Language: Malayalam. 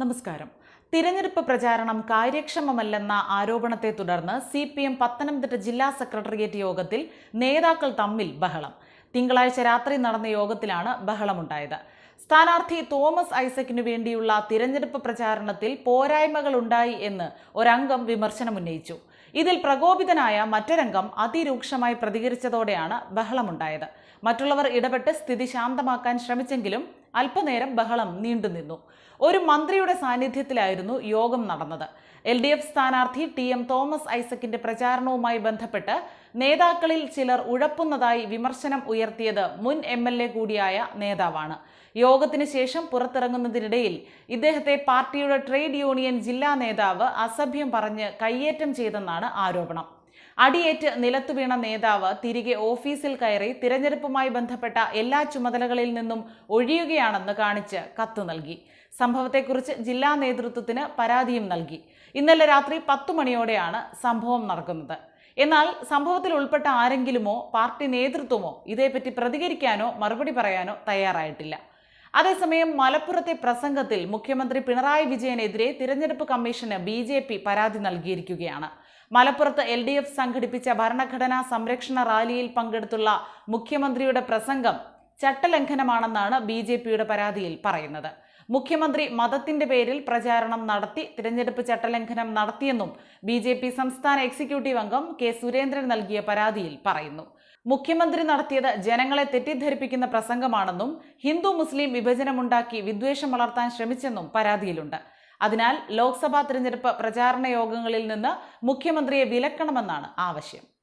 നമസ്കാരം. തിരഞ്ഞെടുപ്പ് പ്രചാരണം കാര്യക്ഷമമല്ലെന്ന ആരോപണത്തെ തുടർന്ന് സി പി എം പത്തനംതിട്ട ജില്ലാ സെക്രട്ടേറിയറ്റ് യോഗത്തിൽ നേതാക്കൾ തമ്മിൽ ബഹളം. തിങ്കളാഴ്ച രാത്രി നടന്ന യോഗത്തിലാണ് ബഹളമുണ്ടായത്. സ്ഥാനാർത്ഥി തോമസ് ഐസക്കിനു വേണ്ടിയുള്ള തിരഞ്ഞെടുപ്പ് പ്രചാരണത്തിൽ പോരായ്മകളുണ്ടായി എന്ന് ഒരംഗം വിമർശനമുന്നയിച്ചു. ഇതിൽ പ്രകോപിതനായ മറ്റൊരംഗം അതിരൂക്ഷമായി പ്രതികരിച്ചതോടെയാണ് ബഹളമുണ്ടായത്. മറ്റുള്ളവർ ഇടപെട്ട് സ്ഥിതി ശാന്തമാക്കാൻ ശ്രമിച്ചെങ്കിലും അല്പനേരം ബഹളം നീണ്ടുനിന്നു ഒരു മന്ത്രിയുടെ സാന്നിധ്യത്തിലായിരുന്നു യോഗം നടന്നത്. എൽ ഡി എഫ് സ്ഥാനാർത്ഥി ടി എം തോമസ് ഐസക്കിന്റെ പ്രചാരണവുമായി ബന്ധപ്പെട്ട് നേതാക്കളിൽ ചിലർ ഉഴപ്പുന്നതായി വിമർശനം ഉയർത്തിയത് മുൻ എം എൽ എ കൂടിയായ നേതാവാണ്. യോഗത്തിന് ശേഷം പുറത്തിറങ്ങുന്നതിനിടയിൽ ഇദ്ദേഹത്തെ പാർട്ടിയുടെ ട്രേഡ് യൂണിയൻ ജില്ലാ നേതാവ് അസഭ്യം പറഞ്ഞ് കയ്യേറ്റം ചെയ്തെന്നാണ് ആരോപണം. അടിയേറ്റ് നിലത്തു വീണ നേതാവ് തിരികെ ഓഫീസിൽ കയറി തിരഞ്ഞെടുപ്പുമായി ബന്ധപ്പെട്ട എല്ലാ ചുമതലകളിൽ നിന്നും ഒഴിയുകയാണെന്ന് കാണിച്ച് കത്ത് നൽകി. സംഭവത്തെക്കുറിച്ച് ജില്ലാ നേതൃത്വത്തിന് പരാതിയും നൽകി. ഇന്നലെ രാത്രി പത്തു മണിയോടെയാണ് സംഭവം നടക്കുന്നത്. എന്നാൽ സംഭവത്തിൽ ഉൾപ്പെട്ട ആരെങ്കിലുമോ പാർട്ടി നേതൃത്വമോ ഇതേപ്പറ്റി പ്രതികരിക്കാനോ മറുപടി പറയാനോ തയ്യാറായിട്ടില്ല. അതേസമയം മലപ്പുറത്തെ പ്രസംഗത്തിൽ മുഖ്യമന്ത്രി പിണറായി വിജയനെതിരെ തിരഞ്ഞെടുപ്പ് കമ്മീഷന് ബി പരാതി നൽകിയിരിക്കുകയാണ്. മലപ്പുറത്ത് എൽ ഡി എഫ് സംഘടിപ്പിച്ച ഭരണഘടനാ സംരക്ഷണ റാലിയിൽ പങ്കെടുത്തുള്ള മുഖ്യമന്ത്രിയുടെ പ്രസംഗം ചട്ടലംഘനമാണെന്നാണ് ബി ജെ പിയുടെ പരാതിയിൽ പറയുന്നത്. മുഖ്യമന്ത്രി മതത്തിന്റെ പേരിൽ പ്രചാരണം നടത്തി തിരഞ്ഞെടുപ്പ് ചട്ടലംഘനം നടത്തിയെന്നും ബി ജെ പി സംസ്ഥാന എക്സിക്യൂട്ടീവ് അംഗം കെ സുരേന്ദ്രൻ നൽകിയ പരാതിയിൽ പറയുന്നു. മുഖ്യമന്ത്രി നടത്തിയത് ജനങ്ങളെ തെറ്റിദ്ധരിപ്പിക്കുന്ന പ്രസംഗമാണെന്നും ഹിന്ദു മുസ്ലിം വിഭജനമുണ്ടാക്കി വിദ്വേഷം വളർത്താൻ ശ്രമിച്ചെന്നും പരാതിയിലുണ്ട്. അതിനാൽ ലോക്സഭാ തിരഞ്ഞെടുപ്പ് പ്രചാരണ യോഗങ്ങളിൽ നിന്ന് മുഖ്യമന്ത്രിയെ വിലക്കണമെന്നാണ് ആവശ്യം.